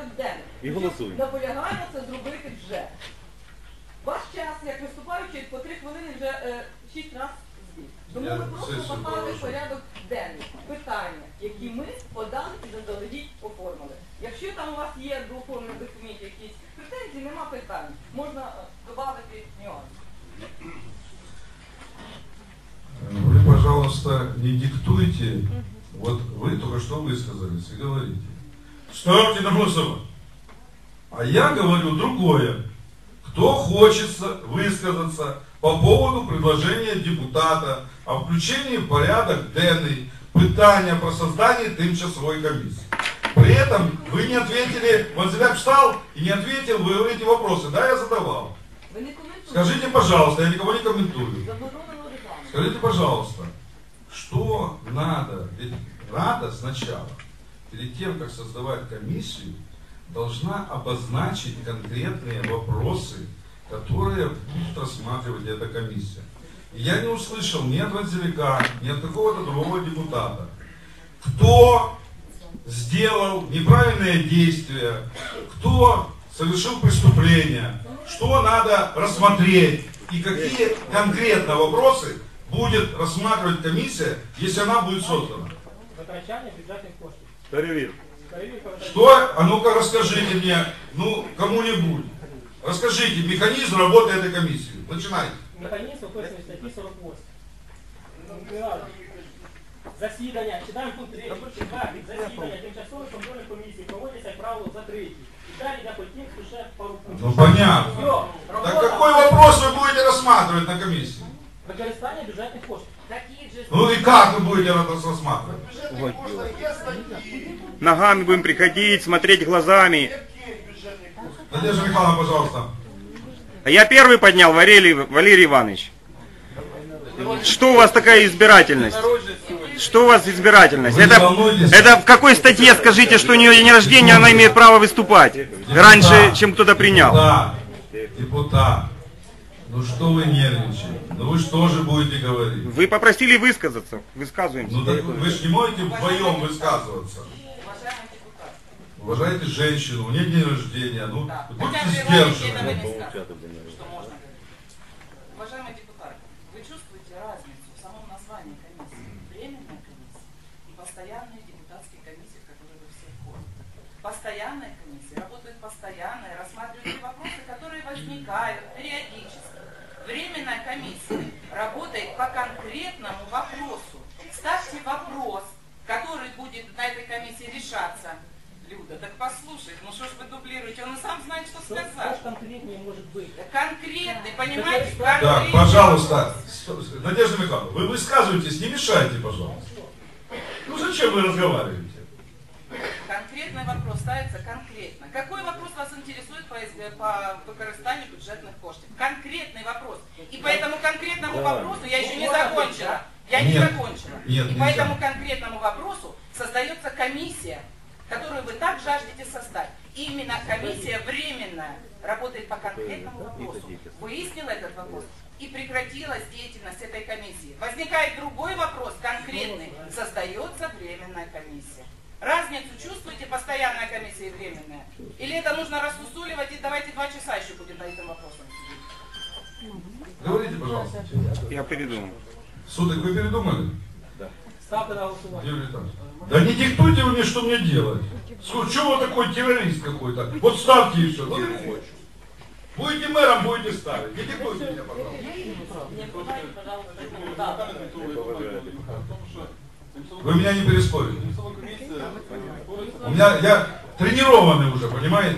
порядок денний. І голосуємо. Наполягаємо це зробити вже. Ваш час, як виступаючий, по три хвилини вже е, шість разів збіг. Тому Я ми просто сесію поставили в провожу. порядок денний питання, які ми подали і заздалегідь оформили. Якщо там у вас є до оформлених документів якісь претензії, нема питань. Можна е, додати нюанси. Вы, пожалуйста, не диктуйте. Вот вы только что высказались и говорите. Ставьте на голосование. А я говорю другое. Кто хочет высказаться по поводу предложения депутата о включении в порядок денный питания про создание тимчасовой комиссии. При этом вы не ответили, вот Зеляк встал и не ответил, вы говорите вопросы. Да, я задавал. Скажите, пожалуйста, я никого не комментую. Скажите, пожалуйста, что надо? Ведь Рада сначала, перед тем, как создавать комиссию, должна обозначить конкретные вопросы, которые будет рассматривать эта комиссия. И я не услышал ни от Ванзелика, ни от какого-то другого депутата, кто сделал неправильное действие, кто совершил преступление, что надо рассмотреть и какие конкретно вопросы будет рассматривать комиссия, если она будет создана. коштів. Перевір. Перевірка витрачання. Что? А ну-ка расскажите мне, ну, кому-нибудь. Расскажите механизм работы этой комиссии. Начинайте. Механізм описаний в статті 48. Мирado. Засідання, читаємо пункт 3, четвертий, засідання тимчасової контрольної комісії проводяться, як правило, закриті. І далі йде по тексту ще пару пунктів. Ну понятно. Все, Так робота, какой вопрос вы будете рассматривать на комиссии? використання бюджетних коштів. Такі же Ну и как вы будете это Рассматривать? Ногами будем приходить, смотреть глазами. Надежда Михайловна, пожалуйста. А я первый поднял, Валерий, Валерий Иванович. Что у вас такая избирательность? Что у вас избирательность? Вы Это, это в какой статье, скажите, что у нее день рождения, она имеет право выступать? Раньше, чем кто-то принял. Депутат. Ну что вы нервничаете? Ну вы что же будете говорить? Вы попросили высказаться. Высказываемся. Ну так вы же не можете вдвоем высказываться. Уважайте женщину, у нее день рождения, ну Да. будьте сдержаны. не сказал, что можно говорить. Уважаемый депутат, вы чувствуете разницу в самом названии комиссии? Временная комиссия и постоянные депутатские комиссии, в которые вы все входите. Постоянная комиссия работает постоянно и рассматривает те вопросы, которые возникают периодически. Временная комиссия работает по конкретному вопросу. Ставьте вопрос, который будет на этой комиссии решаться. Люда, так послушай, ну что ж вы дублируете? Он и сам знает, что що сказать. ж конкретніше може бути? Конкретный, понимаете? Так, Конкретный. пожалуйста, с- Надежда Михайловна, вы высказываетесь, не мешайте, пожалуйста. Ну зачем вы разговариваете? Ставится конкретно. Какой вопрос вас интересует по, из- по використанию бюджетных коштів? Конкретный вопрос. И по этому конкретному вопросу я еще не закончила. Я не Нет. закончила. Нет, И по нельзя. этому конкретному вопросу создается комиссия, которую вы так жаждете создать. Именно комиссия временная работает по конкретному вопросу. Выяснила этот вопрос и прекратилась деятельность этой комиссии. Возникает другой вопрос, конкретный. Создается временная комиссия. Постоянная комиссия и временная? Или это нужно рассусуливать и давайте два часа еще будем на этом вопросом сидеть? Говорите, пожалуйста. Я передумал. Суток вы передумали? Ставте на голосування. Юрий Витальевич? Да не диктуйте вы мне, что мне делать. Что вы такой террорист какой-то? Вот ставьте и все. Ну не хочу. Будете мэром, будете ставить. Не диктуйте меня, пожалуйста. Вы меня не переспорите. У меня, я тренированный уже, понимаете?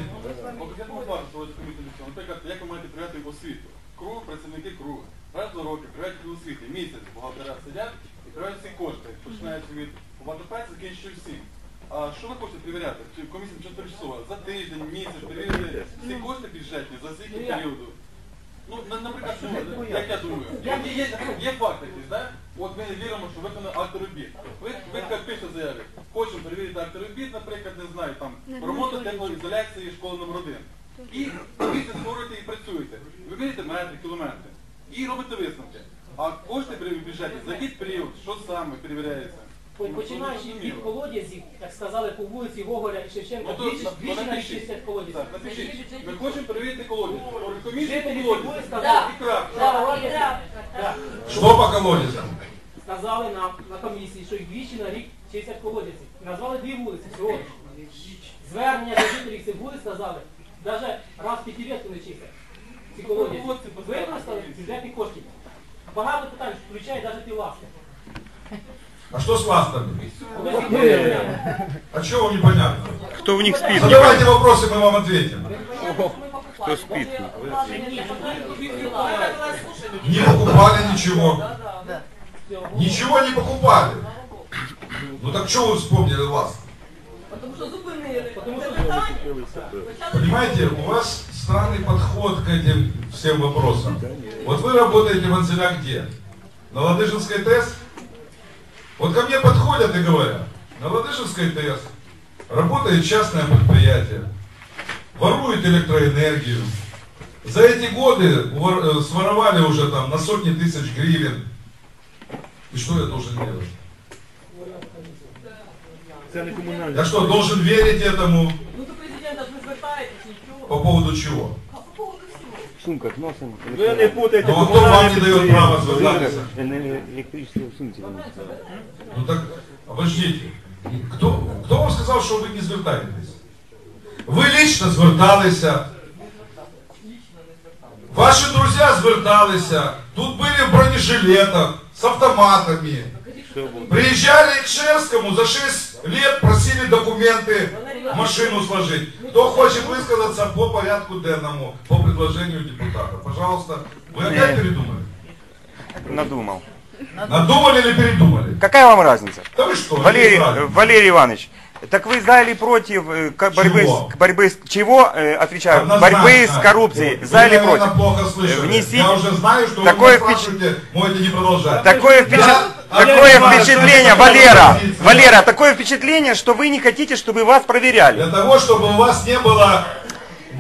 По конкретному факту проводить комісію. Наприклад, як ви маєте перевіряти освіту? Круг, працівники кругу. Раз до року перевіряють освіти. Місяць бухгалтера сидять і перевіряють всі кошти. Починаючи від ОВДП, закінчуючи всім. А що ви хочете перевіряти? Чи комісія чи тимчасово? За тиждень, місяць, перевірити всі кошти бюджетні за скільки періоду? Ну, на- наприклад, як я думаю, От є, є факт якийсь, да? От ми віримо, що виконали акт робіт. Ви, ви як пишете заяві, хочемо перевірити акт робіт, наприклад, не знаю, там, ремонту теплоізоляції школи номер 1 І місяць створюєте і працюєте. Ви міряєте метри, кілометри. І робите висновки. А кошти при бюджеті, за який період, що саме перевіряється? по- починаючи від колодязів, як сказали, по вулиці Гоголя і Шевченка, Ну, то двічі на- двічі напишіть. Так. Ми хочемо перевірити колодязь. Жителі по колодязю. І крапка. Да, колодязі, да. Что по колодезям? сказали нам на комісії, що їх двічі на рік чистять колодязі. І назвали дві вулиці всього. Звернення до жителів цих вулиць сказали, навіть раз в п'ятилетку не чистять. Ці колодязі. Використали бюджетні кошти. Багато питань, включає навіть ті ласки. А что с ластами? Вони всі перевіряли. А чего вам непонятно? Кто в них спит? Задавайте вопросы, мы вам ответим. Кто спит? Не покупали ничего. Ничего не покупали. Ну так что вы вспомнили вас? Тому що зупинили. Тому що Понимаете, у вас странный подход к этим всем вопросам. Вот вы работаете в Анзеля где? На Ладыжинской ТЭС? Вот ко мне подходят и говорят, на Ладыжинской ТЭС работает частное предприятие, ворует электроэнергию. За эти годы э, своровали уже там на сотни тысяч гривен. И что я должен делать? Я что, должен верить этому Ну до президента ж не звертаєтесь, нічого. по поводу чего? А по поводу всього. В сумках носим. Ви не путайте Ну а кто вам не дает права звертаться? Электричество в сумке. Ну так, обождите. Кто, кто вам сказал, что вы не звертаетесь? Ви лично зверталися. Ваші друзі зверталися. Тут были в бронежилетах, с автоматами. Приезжали к Шерскому, за 6 лет просили документы, машину сложить. Кто хочет высказаться по порядку денному, по предложению депутата? Пожалуйста. Вы опять передумали? Надумал. Надумали или передумали? Какая вам разница? Да вы что? Валерий, э, Валерий Иванович, так вы за или против борьбы, Чего? с, борьбы с чего, э, отвечаю, Однозначно. борьбы с коррупцией, Вот. за Вы, или против? плохо слышали. Внесите- Я уже знаю, что Такое вы впеч- можете не продолжать. Такое, впечат- Я- такое Валерий Иванович, впечатление, Валера. Валера, такое впечатление, что вы не хотите, чтобы вас проверяли. Для того, чтобы у вас не было,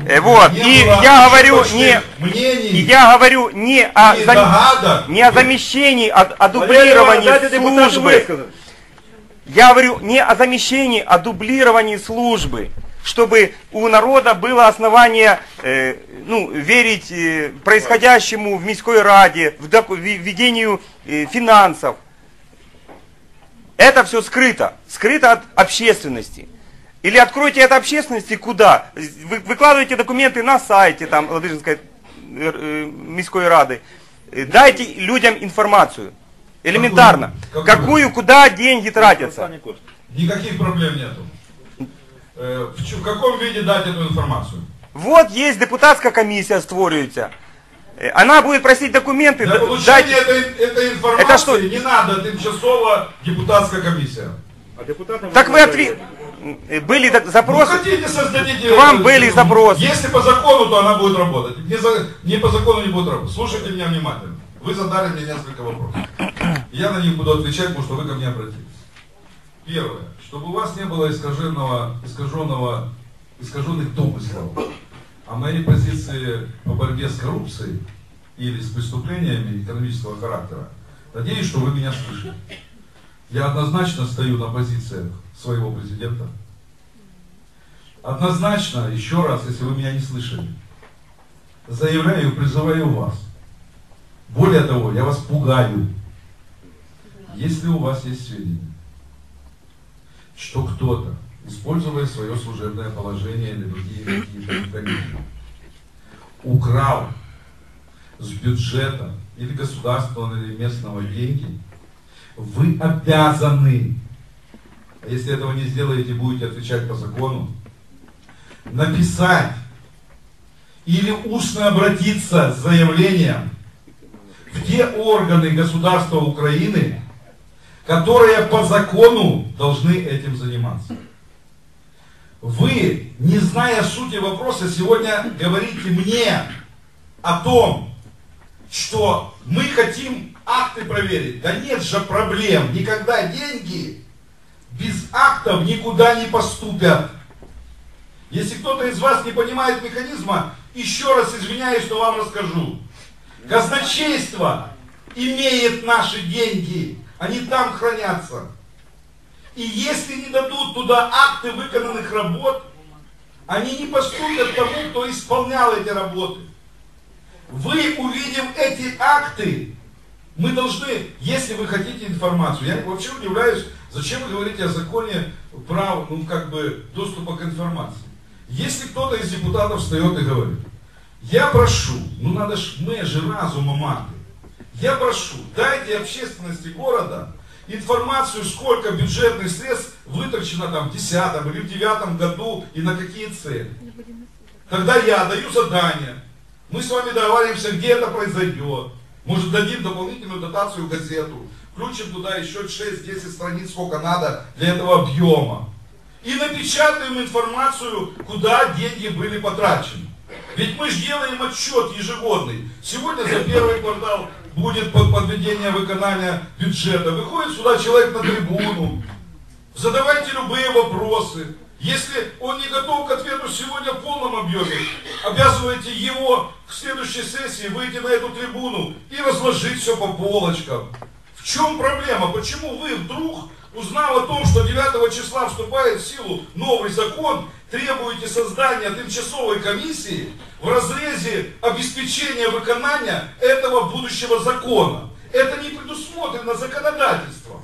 Э, Вот, не и я говорю не, мнений я говорю не о, зам- не о замещении, а о Валерий дублировании дайте депутату службы. Я говорю не о замещении, а дублировании службы, чтобы у народа было основание э, ну, верить э, происходящему в Мирской Раде, в в ведению э, финансов. Это все скрыто, скрыто от общественности. Или откройте это общественности куда? Вы выкладываете документы на сайте там, Ладыжинской э, э, Мирской Рады. Э, Дайте людям информацию. Элементарно. Какую? Какую, куда деньги тратятся. Никаких проблем нету. Э, В, каком виде дать эту информацию? Вот есть депутатская комиссия створюється. Э, Она будет просить документы. Для получения дайте- этой, этой информации Это что? не надо тимчасово депутатская комиссия. А Так вы отве... э, Были так- Ну, запросы. хотите, создадите... К вам были запросы. Если по закону, то она будет работать. Не, за- не по закону не будет работать. Слушайте меня внимательно. Вы задали мне несколько вопросов. Я на них буду отвечать, потому что вы ко мне обратились. Первое. Чтобы у вас не было искаженного, искаженного, искаженных домыслов о моей позиции по борьбе с коррупцией или с преступлениями экономического характера. Надеюсь, что вы меня слышите. Я однозначно стою на позициях своего президента. Однозначно, еще раз, если вы меня не слышали, заявляю и призываю вас. Более того, я вас пугаю. Если у вас есть сведения, что кто-то, используя свое служебное положение или другие какие-то механизмы, украл с бюджета или государственного или местного деньги, вы обязаны, а если этого не сделаете, будете отвечать по закону, написать или устно обратиться с заявлением в те органы государства Украины, которые по закону должны этим заниматься. Вы, не зная сути вопроса, сегодня говорите мне о том, что мы хотим акты проверить. Да нет же проблем. Никогда деньги без актов никуда не поступят. Если кто-то из вас не понимает механизма, еще раз извиняюсь, что вам расскажу. Казначейство имеет наши деньги. Они там хранятся. И если не дадут туда акты выполненных работ, они не поступят тому, кто исполнял эти работы. Вы, увидев эти акты, мы должны, если вы хотите информацию, я вообще удивляюсь, зачем вы говорите о законе права, ну как бы, доступа к информации. Если кто-то из депутатов встает и говорит, я прошу, ну надо ж межи разума мати, я прошу, дайте общественности города информацию, сколько бюджетных средств вытрачено там в 10 или в 9 году и на какие цели. Тогда я даю задание, мы с вами договариваемся, где это произойдет. Может дадим дополнительную дотацию газету, включим туда еще 6-10 страниц, сколько надо для этого объема. И напечатаем информацию, куда деньги были потрачены. Ведь мы же делаем отчет ежегодный. Сегодня за первый квартал будет под подведение выполнения бюджета. Выходит сюда человек на трибуну. Задавайте любые вопросы. Если он не готов к ответу сегодня в полном объеме, обязывайте его к следующей сессии выйти на эту трибуну и разложить все по полочкам. В чем проблема? Почему вы вдруг, узнав о том, что 9 числа вступает в силу новый закон, требуете создания тимчасовой комиссии в разрезе обеспечения выполнения этого будущего закона? Это не предусмотрено законодательством.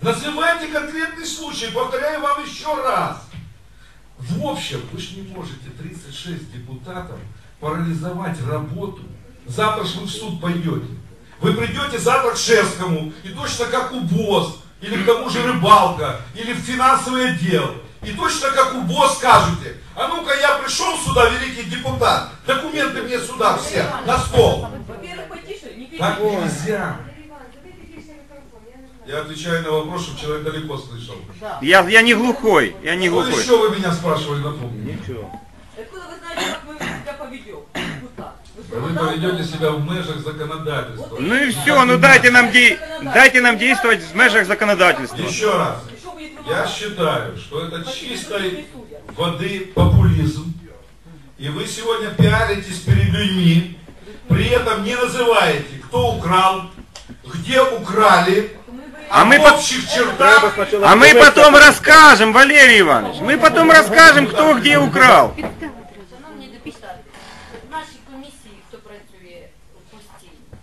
Называйте конкретный случай, повторяю вам еще раз. В общем, вы же не можете 36 депутатов парализовать работу. Завтра же вы в суд пойдете. Вы придете завтра к Шерскому, и точно как у БОС, или к тому же рыбалка, или в финансовый отдел. И точно как у БОС скажете, а ну-ка я пришел сюда, великий депутат, документы мне сюда все, на стол. Во-первых, потише, не Так нельзя. Я отвечаю на вопрос, чтобы человек далеко слышал. Я, я не глухой, я не Что глухой. еще вы меня спрашивали, напомню? Откуда вы знаете, как мы себя поведем? Вы поведете себя в межах законодательства. Ну и все, ну дайте нам, де... дайте нам действовать в межах законодательства. Еще раз. Что будет Я вымогать? считаю, что это Почему чистой не судят? воды популизм. И вы сегодня пиаритесь перед людьми, при этом не называете, кто украл, где украли, А мы в по- общих чертах. А мы потом расскажем, Валерий Иванович, мы потом расскажем, кто где украл. Шановні депутати, в нашій комісії, хто працює постійно,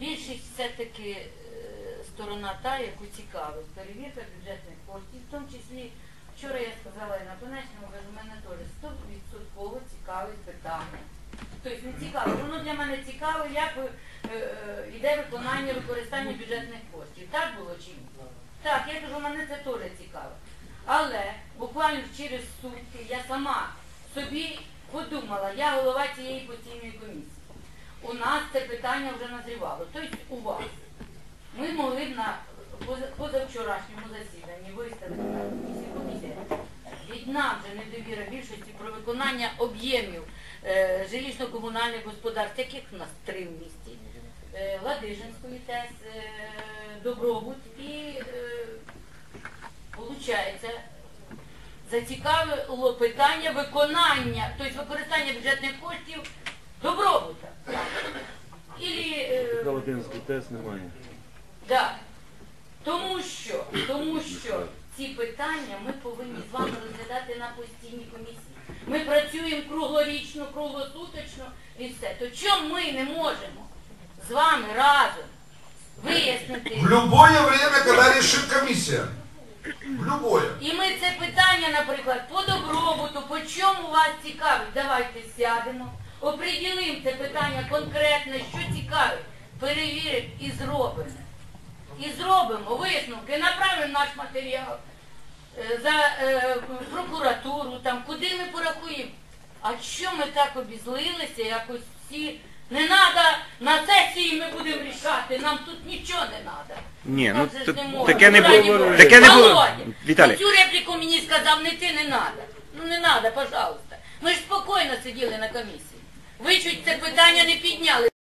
більшість все-таки е, сторона та, яку цікавить, Вчора я сказала і на конечному, кажу, мене теж 100% цікавить питання. Тобто не цікаво, воно для мене цікаво, як е, е, йде виконання використання бюджетних коштів. Так було чи ні? Так, я кажу, мене це теж цікаво. Але буквально через сутки я сама собі подумала, я голова цієї постійної комісії. У нас це питання вже назрівало, тобто у вас. Ми могли б на позавчорашньому засіданні виставити на. Від нам же недовіра більшості про виконання об'ємів е, жилищно-комунальних господарств, яких в нас три в місті. Е, Ладижинської ТЕС, е, Добробут і е, зацікавило питання виконання, тобто використання бюджетних коштів добробута. Ілі, е, Галатинський тест немає. да. Тому що, тому що ці питання ми повинні з вами розглядати на постійній комісії. Ми працюємо круглорічно, круглосуточно і все. То чому ми не можемо з вами разом вияснити? В любое время, когда решит комиссия. В любое. І ми це питання, наприклад, по добробуту, по чому вас цікавить, давайте сядемо, оприділимо це питання конкретно, що цікавить, перевіримо і зробимо. І зробимо висновки, направимо наш матеріал е, за е, прокуратуру, там, куди ми порахуємо. А що ми так обізлилися, якось всі не треба, на сесії ми будемо рішати, нам тут нічого не треба. Ні, ну ж т- можна. таке не було. Таке не було. Віталій. Цю репліку мені сказав, не ти, не треба. Ну не треба, пожалуйста. Ми ж спокійно сиділи на комісії. Ви чуть це питання не підняли.